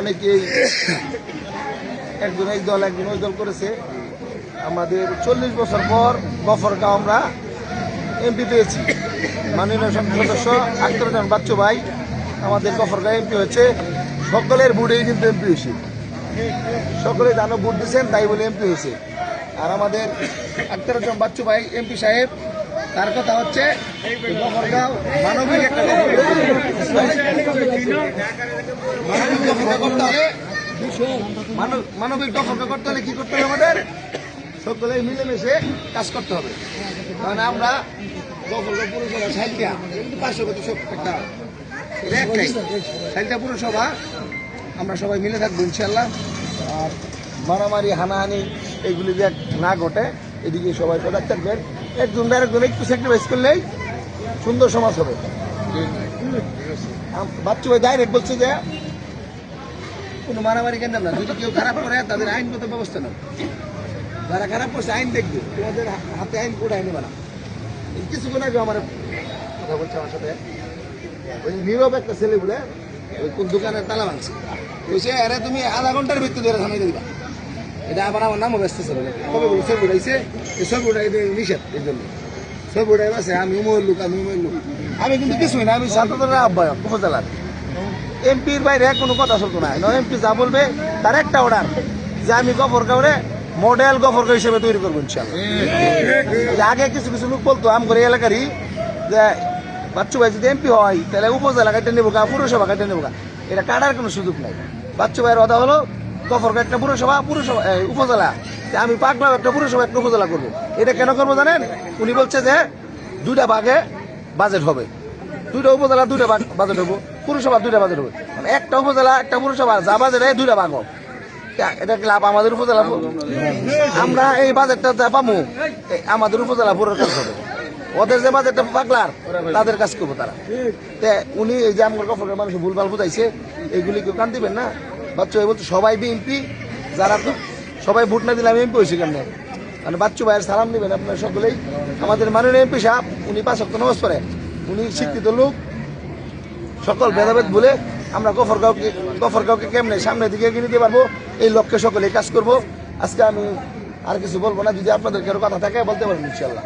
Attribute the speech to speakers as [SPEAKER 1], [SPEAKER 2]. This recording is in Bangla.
[SPEAKER 1] অনেকেই একজন এই দল, একজন ওই দল করেছে। আমাদের চল্লিশ বছর পর গফরগাঁও আমরা এমপি পেয়েছি। মাননীয় সংসদ সদস্য আখতারুজ্জামান বাচ্চু ভাই, আমাদের গফরগাঁও এমপি হয়েছে। সকলের বুড়েই কিন্তু এমপি হয়েছে। সকলে জানো বুট দিচ্ছেন তাই বলে এমপি হয়েছে। আর আমাদের আখতারুজ্জামান বাচ্চু ভাই এমপি সাহেব তার কথা হচ্ছে মানবিক একটা গফরগাঁও করতে হলে কি করতে হবে আমাদের? সকলে মিলেমিশে কাজ করতে হবে। কারণ আমরা দখলটা পুরসভা সাইলটা কিন্তু পার্শ্ববর্তী একটা একটাই। পুরসভা, আমরা সবাই মিলে থাকব ইনশাল্লাহ আর মারামারি, হানাহানি, এগুলি যে না ঘটে, এদিকে সবাই সজাগ থাকবেন। একজন আরেকজন একটু স্যাক্রিফাইস করলেই সুন্দর সমাজ হবে। বাচ্চু ভাই ডাইরেক্ট বলছে যে, কোনো মারামারি কেন না, যদি কেউ খারাপ করে, তাদের আইনগত ব্যবস্থা নেব যারা খারাপ করছে, আইন দেখবে। তোমাদের হাতে আইন কোড আইনে বানা কিছুক্ষণ আগে আমার কথা বলছে আমার সাথে। ওই নীরব একটা ছেলে বলে, ওই কোন দোকানের তালা ভাঙছে। বলছে আরে তুমি আধা ঘণ্টার ভিতরে ধরে থামাই দিবা। এটা আবার আমার নামও ব্যস্ত ছিল কবে ছবি উঠাইছে? ছবি উঠাই নিষেধ এই জন্য। ছবি উঠাই আছে আমি উমর লোক, আমি উমর লোক। আমি কিন্তু কিছুই না, আমি ছাত্রদের আহ্বায়ক উপজেলার এমপির বাইরে কোনো কথা চলতো না। এমপি যা বলবে, তার একটা অর্ডার যে আমি গফরগাঁওরে মডেল গফরগাঁও হিসেবে তৈরি করব ইনশাল্লাহ আগে কিছু কিছু লোক বলতো, আম করে এলাকারই, যে বাচ্চু ভাই যদি এমপি হয়, তাহলে উপজেলা কাটে নেব গা, পুরসভা কাটে নেব গা। এটা কাটার কোনো সুযোগ নাই। বাচ্চু ভাইয়ের কথা হলো গফরগাঁও একটা পুরসভা পুরসভা উপজেলা। আমি পাকলাম একটা পুরসভা, একটা উপজেলা করব। এটা কেন করব জানেন? উনি বলছে যে দুইটা ভাগে বাজেট হবে। দুইটা উপজেলা দুইটা বাজেট হব। পুরসভা দুইটা বাজেট হবে। মানে একটা উপজেলা, একটা পুরসভা যা বাজেট দুইটা ভাগ হবে এটা কি লাভ আমাদের উপজেলা আমরা এই বাজেটটা যা পাবো আমাদের উপজেলা পুরোর কাজ হবে। ওদের যে বাজেটটা পাকলার তাদের কাজ করব তারা। উনি এই যে আমার কফরের মানুষ ভুলভাল বুঝাইছে এগুলি কেউ কান দিবেন না? বাচ্চু ভাই বলছে সবাই বিএনপি যারা তো সবাই ভোট না দিলে আমি এমপি হয়েছি কেন মানে বাচ্চু ভাইয়ের সালাম দিবেন আপনার সকলেই। আমাদের মাননীয় এমপি সাহেব উনি পাঁচ অক্ট নমাজ পড়ে। উনি শিক্ষিত লোক। সকল ভেদাভেদ বলে আমরা গফরগাঁওকে গফরগাঁওকে কেমনে সামনের দিকে এগিয়ে নিতে পারব? এই লক্ষ্যে সকলে কাজ করব। আজকে আমি আর কিছু বলব না যদি আপনাদের কারও কথা থাকে বলতে পারেন ইনশাল্লাহ